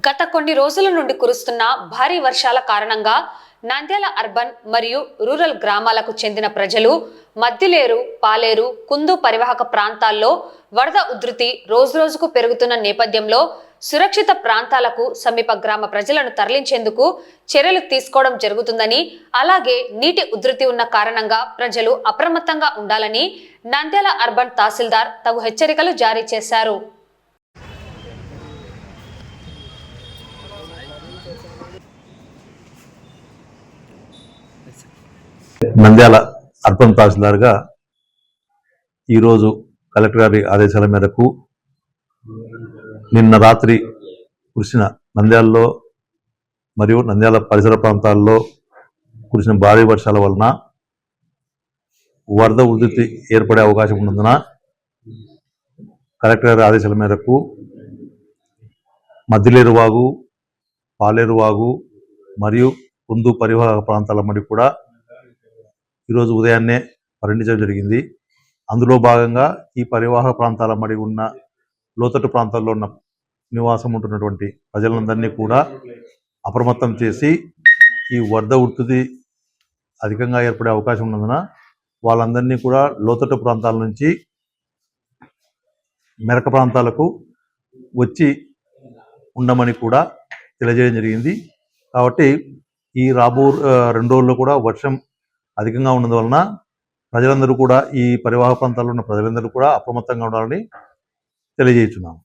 గత కొన్ని రోజుల నుండి కురుస్తున్న భారీ వర్షాల కారణంగా నంద్యాల అర్బన్ మరియు రూరల్ గ్రామాలకు చెందిన ప్రజలు మద్దిలేరు పాలేరు కుందు పరివాహక ప్రాంతాల్లో వరద ఉధృతి రోజురోజుకు పెరుగుతున్న నేపథ్యంలో సురక్షిత ప్రాంతాలకు సమీప గ్రామ ప్రజలను తరలించేందుకు చర్యలు తీసుకోవడం జరుగుతుందని అలాగే నీటి ఉధృతి ఉన్న కారణంగా ప్రజలు అప్రమత్తంగా ఉండాలని నంద్యాల అర్బన్ తహసీల్దార్ తగు హెచ్చరికలు జారీ చేశారు. నంద్యాల అర్బన్ తహసీల్దార్గా ఈరోజు కలెక్టర్ గారి ఆదేశాల మేరకు నిన్న రాత్రి కురిసిన నంద్యాలలో మరియు నంద్యాల పరిసర ప్రాంతాల్లో కురిసిన భారీ వర్షాల వలన వరద ఉధృతి ఏర్పడే అవకాశం ఉన్నందున కలెక్టర్ గారి ఆదేశాల మేరకు మద్దిలేరు వాగు పాలేరు వాగు మరియు కుందు పరివాహక ప్రాంతాల మడి కూడా ఈరోజు ఉదయాన్నే పర్యటించడం జరిగింది. అందులో భాగంగా ఈ పరివాహక ప్రాంతాల మడి ఉన్న లోతట్టు ప్రాంతాల్లో ఉన్న నివాసం ఉంటున్నటువంటి ప్రజలందరినీ కూడా అప్రమత్తం చేసి ఈ వరద ఉధృతి అధికంగా ఏర్పడే అవకాశం ఉన్నందున వాళ్ళందరినీ కూడా లోతట్టు ప్రాంతాల నుంచి మెరక ప్రాంతాలకు వచ్చి ఉండమని కూడా తెలియజేయడం జరిగింది. కాబట్టి ఈ రాబో రెండు రోజుల్లో కూడా వర్షం అధికంగా ఉన్నందువలన ప్రజలందరూ కూడా ఈ పరివాహ ప్రాంతాల్లో ఉన్న ప్రజలందరూ కూడా అప్రమత్తంగా ఉండాలని తెలియజేస్తున్నాం